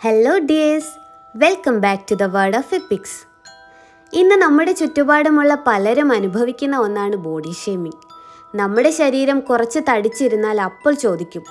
Hello dears welcome back to the word of epics ഇന്ന് നമ്മുടെ ചുറ്റുപാടുമുള്ള പലരും അനുഭവിക്കുന്ന ഒന്നാണ് ബോഡി ഷേമിംഗ് നമ്മുടെ ശരീരം കുറച്ച് തടിച്ചിരുന്നാൽ അപ്പോൾ ചോദിക്കും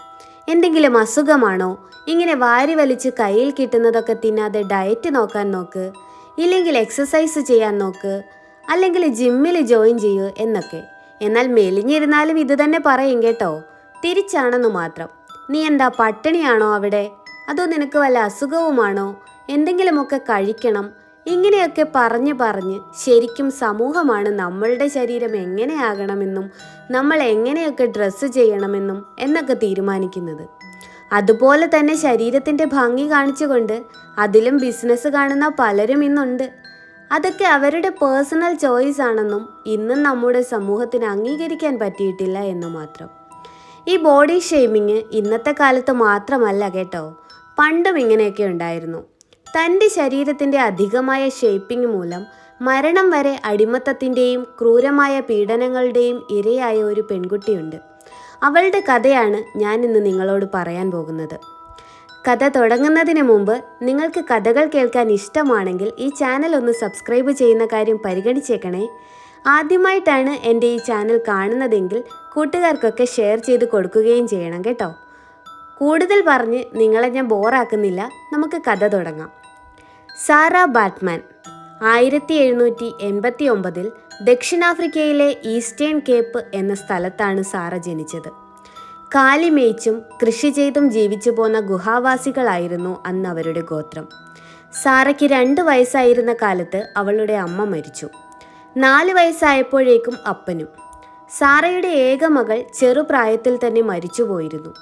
എന്തെങ്കിലും അസുഖമാണോ? ഇങ്ങനെ വാരി വലിച്ച് കയ്യിൽ കിട്ടുന്നതൊക്കെ തിന്നാതെ ഡയറ്റ് നോക്കാൻ നോക്ക് ഇല്ലെങ്കിൽ എക്സസൈസ് ചെയ്യാൻ നോക്ക് അല്ലെങ്കിൽ ജിമ്മിൽ ജോയിൻ ചെയ്യൂ എന്നൊക്കെ. എന്നാൽ മെലിഞ്ഞിരുന്നാലും ഇത് തന്നെ പറയും കേട്ടോ. തിരിച്ചാണെന്ന് മാത്രം. നീ എന്താ പട്ടിണിയാണോ അവിടെ? അതോ നിനക്ക് വല്ല അസുഖവുമാണോ? എന്തെങ്കിലുമൊക്കെ കഴിക്കണം. ഇങ്ങനെയൊക്കെ പറഞ്ഞ് പറഞ്ഞ് ശരിക്കും സമൂഹമാണ് നമ്മളുടെ ശരീരം എങ്ങനെയാകണമെന്നും നമ്മൾ എങ്ങനെയൊക്കെ ഡ്രസ്സ് ചെയ്യണമെന്നും എന്നൊക്കെ തീരുമാനിക്കുന്നത്. അതുപോലെ തന്നെ ശരീരത്തിന്റെ ഭംഗി കാണിച്ചുകൊണ്ട് അതിലും ബിസിനസ് കാണുന്ന പലരും ഇന്നുണ്ട്. അതൊക്കെ അവരുടെ പേഴ്സണൽ ചോയ്സ് ആണെന്നും ഇന്നും നമ്മുടെ സമൂഹത്തിന് അംഗീകരിക്കാൻ പറ്റിയിട്ടില്ല എന്ന് മാത്രം. ഈ ബോഡി ഷെയ്മിങ് ഇന്നത്തെ കാലത്ത് മാത്രമല്ല കേട്ടോ. പണ്ടും ഇങ്ങനെയൊക്കെ ഉണ്ടായിരുന്നു. തന്റെ ശരീരത്തിന്റെ അധികമായ ഷേപ്പിംഗ് മൂലം മരണം വരെ അടിമത്തത്തിന്റെയും ക്രൂരമായ പീഡനങ്ങളുടെയും ഇരയായ ഒരു പെൺകുട്ടിയുണ്ട്. അവളുടെ കഥയാണ് ഞാൻ ഇന്ന് നിങ്ങളോട് പറയാൻ പോകുന്നത്. കഥ തുടങ്ങുന്നതിന് മുമ്പ് നിങ്ങൾക്ക് കഥകൾ കേൾക്കാൻ ഇഷ്ടമാണെങ്കിൽ ഈ ചാനൽ ഒന്ന് സബ്സ്ക്രൈബ് ചെയ്യുന്ന കാര്യം പരിഗണിച്ചേക്കണേ. ആദ്യമായിട്ടാണ് എന്റെ ഈ ചാനൽ കാണുന്നതെങ്കിൽ കൂട്ടുകാർക്കൊക്കെ ഷെയർ ചെയ്ത് കൊടുക്കുകയും ചെയ്യണം കേട്ടോ. കൂടുതൽ പറഞ്ഞ് നിങ്ങളെ ഞാൻ ബോറാക്കുന്നില്ല നമുക്ക് കഥ തുടങ്ങാം. സാറ ബാറ്റ്മാൻ ആയിരത്തി എഴുന്നൂറ്റി എൺപത്തി ഒമ്പതിൽ ദക്ഷിണാഫ്രിക്കയിലെ ഈസ്റ്റേൺ കേപ്പ് എന്ന സ്ഥലത്താണ് സാറ ജനിച്ചത്. കാലിമേയ്ച്ചും കൃഷി ചെയ്തും ജീവിച്ചു പോന്ന ഗുഹാവാസികളായിരുന്നു അന്ന് അവരുടെ ഗോത്രം. സാറയ്ക്ക് രണ്ട് വയസ്സായിരുന്ന കാലത്ത് അവളുടെ അമ്മ മരിച്ചു. നാല് വയസ്സായപ്പോഴേക്കും അപ്പനും. സാറയുടെ ഏക മകൾ ചെറുപ്രായത്തിൽ തന്നെ മരിച്ചുപോയിരുന്നു.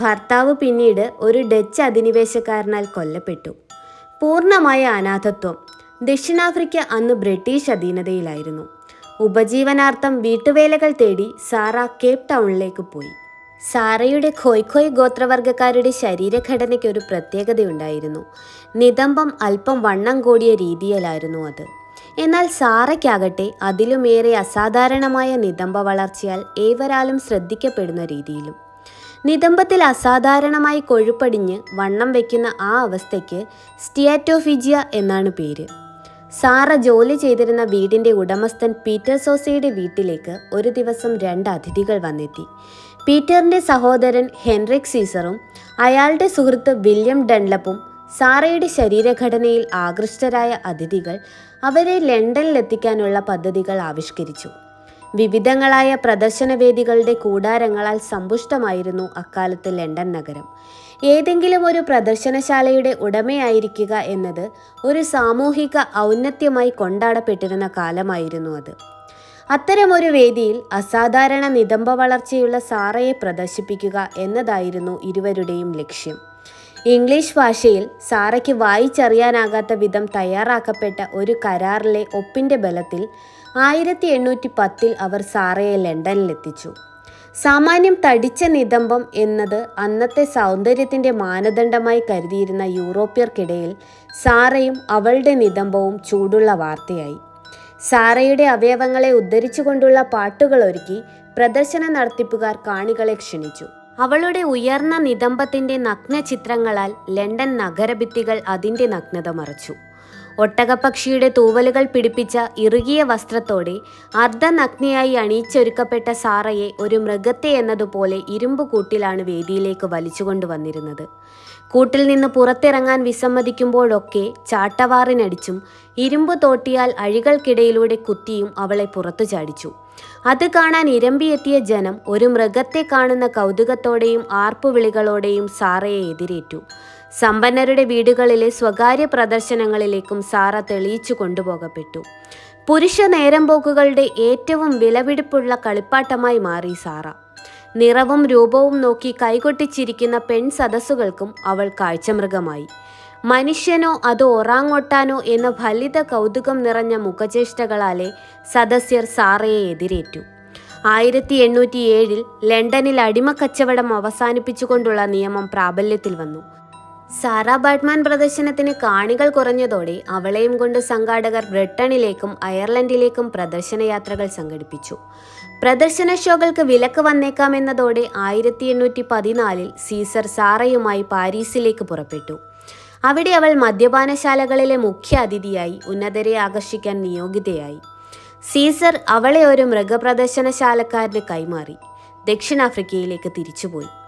ഭർത്താവ് പിന്നീട് ഒരു ഡച്ച് അധിനിവേശക്കാരനാൽ കൊല്ലപ്പെട്ടു. പൂർണമായ അനാഥത്വം. ദക്ഷിണാഫ്രിക്ക അന്ന് ബ്രിട്ടീഷ് അധീനതയിലായിരുന്നു. ഉപജീവനാർത്ഥം വീട്ടുവേലകൾ തേടി സാറ കേപ് ടൗണിലേക്ക് പോയി. സാറയുടെ ഖോയ്ഖോയ് ഗോത്രവർഗക്കാരുടെ ശരീരഘടനയ്ക്ക് ഒരു പ്രത്യേകതയുണ്ടായിരുന്നു. നിതംബം അല്പം വണ്ണം കൂടിയ രീതിയിലായിരുന്നു അത്. എന്നാൽ സാറയ്ക്കാകട്ടെ അതിലുമേറെ അസാധാരണമായ നിതംബ വളർച്ചയാൽ ഏവരാലും ശ്രദ്ധിക്കപ്പെടുന്ന രീതിയിലും. നിതംബത്തിൽ അസാധാരണമായി കൊഴുപ്പടിഞ്ഞ് വണ്ണം വയ്ക്കുന്ന ആ അവസ്ഥയ്ക്ക് സ്റ്റിയാറ്റോഫിജിയ എന്നാണ് പേര്. സാറ ജോലി ചെയ്തിരുന്ന വീടിന്റെ ഉടമസ്ഥൻ പീറ്റർ സോസയുടെ വീട്ടിലേക്ക് ഒരു ദിവസം രണ്ട് അതിഥികൾ വന്നെത്തി. പീറ്ററിന്റെ സഹോദരൻ ഹെൻറിക് സീസറും അയാളുടെ സുഹൃത്ത് വില്യം ഡൺലപ്പും സാറയുടെ ശരീരഘടനയിൽ ആകൃഷ്ടരായ അതിഥികൾ അവരെ ലണ്ടനിലെത്തിക്കാനുള്ള പദ്ധതികൾ ആവിഷ്കരിച്ചു. വിവിധങ്ങളായ പ്രദർശനവേദികളുടെ കൂടാരങ്ങളാൽ സമ്പുഷ്ടമായിരുന്നു അക്കാലത്ത് ലണ്ടൻ നഗരം. ഏതെങ്കിലും ഒരു പ്രദർശനശാലയുടെ ഉടമയായിരിക്കുക എന്നത് ഒരു സാമൂഹിക ഔന്നത്യമായി കൊണ്ടാടപ്പെട്ടിരുന്ന കാലമായിരുന്നു അത്. അത്തരമൊരു വേദിയിൽ അസാധാരണ നിതംബ വളർച്ചയുള്ള സാറയെ പ്രദർശിപ്പിക്കുക എന്നതായിരുന്നു ഇരുവരുടെയും ലക്ഷ്യം. ഇംഗ്ലീഷ് ഭാഷയിൽ സാറയ്ക്ക് വായിച്ചറിയാനാകാത്ത വിധം തയ്യാറാക്കപ്പെട്ട ഒരു കരാറിലെ ഒപ്പിന്റെ ബലത്തിൽ ആയിരത്തി എണ്ണൂറ്റി പത്തിൽ അവർ സാറയെ ലണ്ടനിലെത്തിച്ചു. സാമാന്യം തടിച്ച നിതംബം എന്നത് അന്നത്തെ സൗന്ദര്യത്തിന്റെ മാനദണ്ഡമായി കരുതിയിരുന്ന യൂറോപ്യർക്കിടയിൽ സാറയും അവളുടെ നിതംബവും ചൂടുള്ള വാർത്തയായി. സാറയുടെ അവയവങ്ങളെ ഉദ്ധരിച്ചുകൊണ്ടുള്ള പാട്ടുകൾ ഒരുക്കി പ്രദർശന നടത്തിപ്പുകാർ കാണികളെ ക്ഷണിച്ചു. അവളുടെ ഉയർന്ന നിതംബത്തിന്റെ നഗ്ന ചിത്രങ്ങളാൽ ലണ്ടൻ നഗരഭിത്തികൾ അതിന്റെ നഗ്നത മറച്ചു. ഒട്ടകപ്പക്ഷിയുടെ തൂവലുകൾ പിടിപ്പിച്ച ഇറുകിയ വസ്ത്രത്തോടെ അർദ്ധനഗ്നയായി അണിയിച്ചൊരുക്കപ്പെട്ട സാറയെ ഒരു മൃഗത്തെ എന്നതുപോലെ ഇരുമ്പ് കൂട്ടിലാണ് വേദിയിലേക്ക് വലിച്ചുകൊണ്ടുവന്നിരുന്നത് കൂട്ടിൽ നിന്ന് പുറത്തിറങ്ങാൻ വിസമ്മതിക്കുമ്പോഴൊക്കെ ചാട്ടവാറിനടിച്ചും ഇരുമ്പ് തോട്ടിയാൽ അഴികൾക്കിടയിലൂടെ കുത്തിയും അവളെ പുറത്തു ചാടിച്ചു. അത് കാണാൻ ഇരമ്പിയെത്തിയ ജനം ഒരു മൃഗത്തെ കാണുന്ന കൗതുകത്തോടെയും ആർപ്പുവിളികളോടെയും സാറയെ എതിരേറ്റു. സമ്പന്നരുടെ വീടുകളിലെ സ്വകാര്യ പ്രദർശനങ്ങളിലേക്കും സാറ തെളിയിച്ചു കൊണ്ടുപോകപ്പെട്ടു. പുരുഷ നേരമ്പോക്കുകളുടെ ഏറ്റവും വിലപിടിപ്പുള്ള കളിപ്പാട്ടമായി മാറി സാറ. നിറവും രൂപവും നോക്കി കൈകൊട്ടിച്ചിരിക്കുന്ന പെൺ സദസ്സുകൾക്കും അവൾ കാഴ്ചമൃഗമായി. മനുഷ്യനോ അതോ ഒറാങ്ങൊട്ടാനോ എന്ന ഫലിത കൗതുകം നിറഞ്ഞ മുഖചേഷ്ടകളാലെ സദസ്യർ സാറയെ എതിരേറ്റു. ആയിരത്തി എണ്ണൂറ്റി ഏഴിൽ ലണ്ടനിൽ അടിമക്കച്ചവടം അവസാനിപ്പിച്ചുകൊണ്ടുള്ള നിയമം പ്രാബല്യത്തിൽ വന്നു. സാറ ബാറ്റ്മാൻ പ്രദർശനത്തിന് കാണികൾ കുറഞ്ഞതോടെ അവളെയും കൊണ്ട് സംഘാടകർ ബ്രിട്ടനിലേക്കും അയർലൻഡിലേക്കും പ്രദർശന യാത്രകൾ സംഘടിപ്പിച്ചു. പ്രദർശന ഷോകൾക്ക് വിലക്ക് വന്നേക്കാമെന്നതോടെ ആയിരത്തി എണ്ണൂറ്റി പതിനാലിൽ സീസർ സാറയുമായി പാരീസിലേക്ക് പുറപ്പെട്ടു. അവിടെ അവൾ മദ്യപാനശാലകളിലെ മുഖ്യ അതിഥിയായി ഉന്നതരെ ആകർഷിക്കാൻ നിയോഗിതയായി. സീസർ അവളെ ഒരു മൃഗപ്രദർശനശാലക്കാരന് കൈമാറി. ദക്ഷിണാഫ്രിക്കയിലേക്ക് തിരിച്ചുപോയി.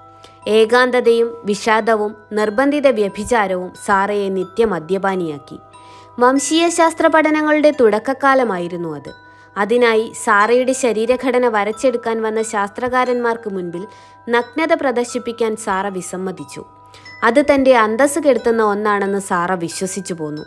ഏകാന്തതയും വിഷാദവും നിർബന്ധിത വ്യഭിചാരവും സാറയെ നിത്യമദ്യപാനിയാക്കി. വംശീയശാസ്ത്ര പഠനങ്ങളുടെ തുടക്കക്കാലമായിരുന്നു അത്. അതിനായി സാറയുടെ ശരീരഘടന വരച്ചെടുക്കാൻ വന്ന ശാസ്ത്രകാരന്മാർക്ക് മുൻപിൽ നഗ്നത പ്രദർശിപ്പിക്കാൻ സാറ വിസമ്മതിച്ചു. അത് തന്റെ അന്തസ് കെടുത്തുന്ന ഒന്നാണെന്ന് സാറ വിശ്വസിച്ചു പോന്നു.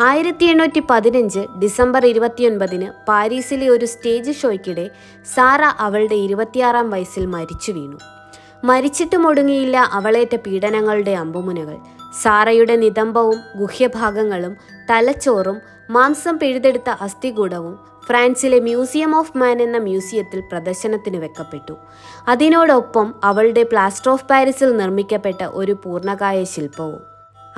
ആയിരത്തി എണ്ണൂറ്റി പതിനഞ്ച് ഡിസംബർ ഇരുപത്തിയൊൻപതിന് പാരീസിലെ ഒരു സ്റ്റേജ് ഷോയ്ക്കിടെ സാറ അവളുടെ ഇരുപത്തിയാറാം വയസ്സിൽ മരിച്ചു വീണു. മരിച്ചിട്ടും ഒടുങ്ങിയില്ല അവളേറ്റ പീഡനങ്ങളുടെ അമ്പുമുനകൾ. സാറയുടെ നിതംബവും ഗുഹ്യഭാഗങ്ങളും തലച്ചോറും മാംസം പിഴുതെടുത്ത അസ്ഥികൂടവും ഫ്രാൻസിലെ മ്യൂസിയം ഓഫ് മാൻ എന്ന മ്യൂസിയത്തിൽ പ്രദർശനത്തിന് വെക്കപ്പെട്ടു. അതിനോടൊപ്പം അവളുടെ പ്ലാസ്റ്റർ ഓഫ് പാരീസിൽ നിർമ്മിക്കപ്പെട്ട ഒരു പൂർണകായ ശില്പവും.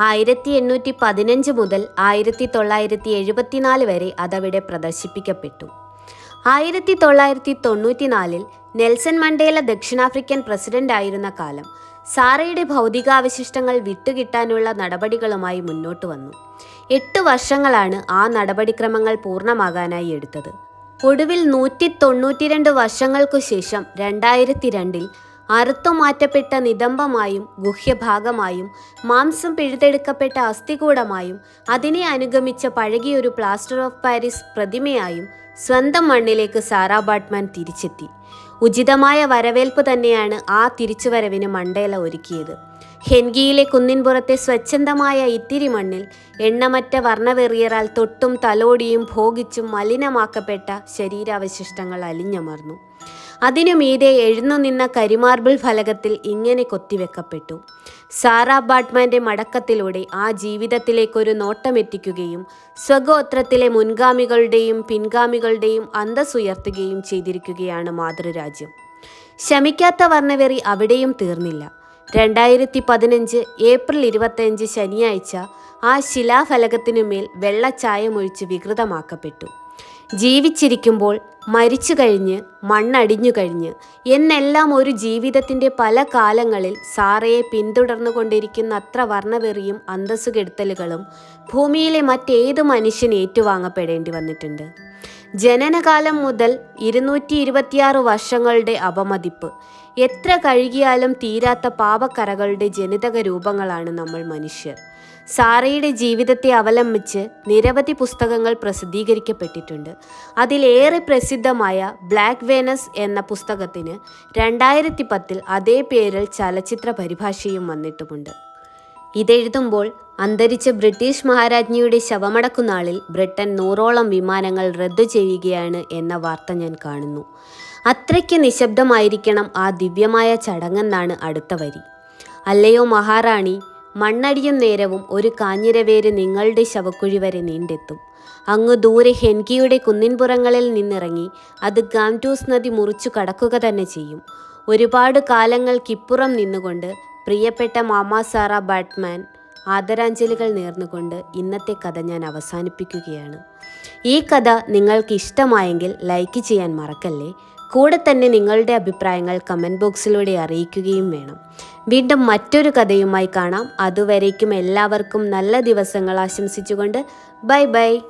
ആയിരത്തി എണ്ണൂറ്റി പതിനഞ്ച് മുതൽ ആയിരത്തി തൊള്ളായിരത്തി എഴുപത്തിനാല് വരെ അതവിടെ പ്രദർശിപ്പിക്കപ്പെട്ടു. ആയിരത്തി തൊള്ളായിരത്തി തൊണ്ണൂറ്റിനാലിൽ നെൽസൺ മണ്ടേല ദക്ഷിണാഫ്രിക്കൻ പ്രസിഡന്റ് ആയിരുന്ന കാലം സാറയുടെ ഭൗതികാവശിഷ്ടങ്ങൾ വിട്ടുകിട്ടാനുള്ള നടപടികളുമായി മുന്നോട്ട് വന്നു. എട്ട് വർഷങ്ങളാണ് ആ നടപടിക്രമങ്ങൾ പൂർണമാകാനായി എടുത്തത്. ഒടുവിൽ നൂറ്റി തൊണ്ണൂറ്റിരണ്ട് വർഷങ്ങൾക്കു ശേഷം രണ്ടായിരത്തി രണ്ടിൽ അറുത്തുമാറ്റപ്പെട്ട നിതംബമായും ഗുഹ്യഭാഗമായും മാംസം പിഴുതെടുക്കപ്പെട്ട അസ്ഥികൂടമായും അതിനെ അനുഗമിച്ച പഴകിയൊരു പ്ലാസ്റ്റർ ഓഫ് പാരീസ് പ്രതിമയായും സ്വന്തം മണ്ണിലേക്ക് സാറാ ബാട്ട്മാൻ തിരിച്ചെത്തി. ഉചിതമായ വരവേൽപ്പ് തന്നെയാണ് ആ തിരിച്ചുവരവിന് മണ്ടേല ഒരുക്കിയത്. ഹെൻഗിയിലെ കുന്നിൻപുറത്തെ സ്വച്ഛന്തമായ ഇത്തിരി മണ്ണിൽ എണ്ണമറ്റ വർണവെറിയറാൽ തൊട്ടും തലോടിയും ഭോഗിച്ചും മലിനമാക്കപ്പെട്ട ശരീരാവശിഷ്ടങ്ങൾ അലിഞ്ഞമർന്നു. അതിനു മീതെ എഴുന്നു നിന്ന കരിമാർബിൾ ഫലകത്തിൽ ഇങ്ങനെ കൊത്തിവെക്കപ്പെട്ടു. സാറാ ബാട്ട്മാന്റെ മടക്കത്തിലൂടെ ആ ജീവിതത്തിലേക്കൊരു നോട്ടമെത്തിക്കുകയും സ്വഗോത്രത്തിലെ മുൻഗാമികളുടെയും പിൻഗാമികളുടെയും അന്തസ്സുയർത്തുകയും ചെയ്തിരിക്കുകയാണ് മാതൃരാജ്യം. ശമിക്കാത്ത വർണവെറി അവിടെയും തീർന്നില്ല. രണ്ടായിരത്തി പതിനഞ്ച് ഏപ്രിൽ ഇരുപത്തഞ്ച് ശനിയാഴ്ച ആ ശിലാഫലകത്തിനുമേൽ വെള്ളച്ചായമൊഴിച്ച് വികൃതമാക്കപ്പെട്ടു. ജീവിച്ചിരിക്കുമ്പോൾ മരിച്ചു കഴിഞ്ഞ് മണ്ണടിഞ്ഞു കഴിഞ്ഞ് എന്നെല്ലാം ഒരു ജീവിതത്തിന്റെ പല കാലങ്ങളിൽ സാറയെ പിന്തുടർന്നു കൊണ്ടിരിക്കുന്ന അത്ര വർണവെറിയും അന്തസ്സുകെടുത്തലുകളും ഭൂമിയിലെ മറ്റേത് മനുഷ്യന് ഏറ്റുവാങ്ങപ്പെടേണ്ടി വന്നിട്ടുണ്ട്. ജനനകാലം മുതൽ ഇരുന്നൂറ്റി ഇരുപത്തിയാറ് വർഷങ്ങളുടെ അപമതിപ്പ്. എത്ര കഴുകിയാലും തീരാത്ത പാപക്കറകളുടെ ജനിതക രൂപങ്ങളാണ് നമ്മൾ മനുഷ്യർ. സാറയുടെ ജീവിതത്തെ അവലംബിച്ച് നിരവധി പുസ്തകങ്ങൾ പ്രസിദ്ധീകരിക്കപ്പെട്ടിട്ടുണ്ട്. അതിലേറെ പ്രസിദ്ധമായ ബ്ലാക്ക് വേനസ് എന്ന പുസ്തകത്തിന് രണ്ടായിരത്തി പത്തിൽ അതേ പേരിൽ ചലച്ചിത്ര പരിഭാഷയും വന്നിട്ടുമുണ്ട്. ഇതെഴുതുമ്പോൾ അന്തരിച്ച ബ്രിട്ടീഷ് മഹാരാജ്ഞിയുടെ ശവമടക്കുന്നാളിൽ ബ്രിട്ടൻ നൂറോളം വിമാനങ്ങൾ റദ്ദു ചെയ്യുകയാണ് എന്ന വാർത്ത ഞാൻ കാണുന്നു. അത്രയ്ക്ക് നിശബ്ദമായിരിക്കണം ആ ദിവ്യമായ ചടങ്ങെന്നാണ് അടുത്ത വരി. അല്ലയോ മഹാറാണി മണ്ണടിയും നേരവും ഒരു കാഞ്ഞിരവേര് നിങ്ങളുടെ ശവക്കുഴി വരെ നീണ്ടെത്തും. അങ്ങ് ദൂരെ ഹെൻകിയുടെ കുന്നിൻപുറങ്ങളിൽ നിന്നിറങ്ങി അത് ഗാംറ്റൂസ് നദി മുറിച്ചു കടക്കുക തന്നെ ചെയ്യും. ഒരുപാട് കാലങ്ങൾക്കിപ്പുറം നിന്നുകൊണ്ട് പ്രിയപ്പെട്ട മാമാ സാറ ബാറ്റ്മാൻ ആദരാഞ്ജലികൾ നേർന്നുകൊണ്ട് ഇന്നത്തെ കഥ ഞാൻ അവസാനിപ്പിക്കുകയാണ്. ഈ കഥ നിങ്ങൾക്ക് ഇഷ്ടമായെങ്കിൽ ലൈക്ക് ചെയ്യാൻ മറക്കല്ലേ? കൂടെ തന്നെ നിങ്ങളുടെ അഭിപ്രായങ്ങൾ കമന്റ് ബോക്സിലൂടെ അറിയിക്കുകയും വേണം. വീണ്ടും മറ്റൊരു കഥയുമായി കാണാം. അതുവരേക്കും എല്ലാവർക്കും നല്ല ദിവസങ്ങൾ ആശംസിച്ചുകൊണ്ട് ബൈ ബൈ.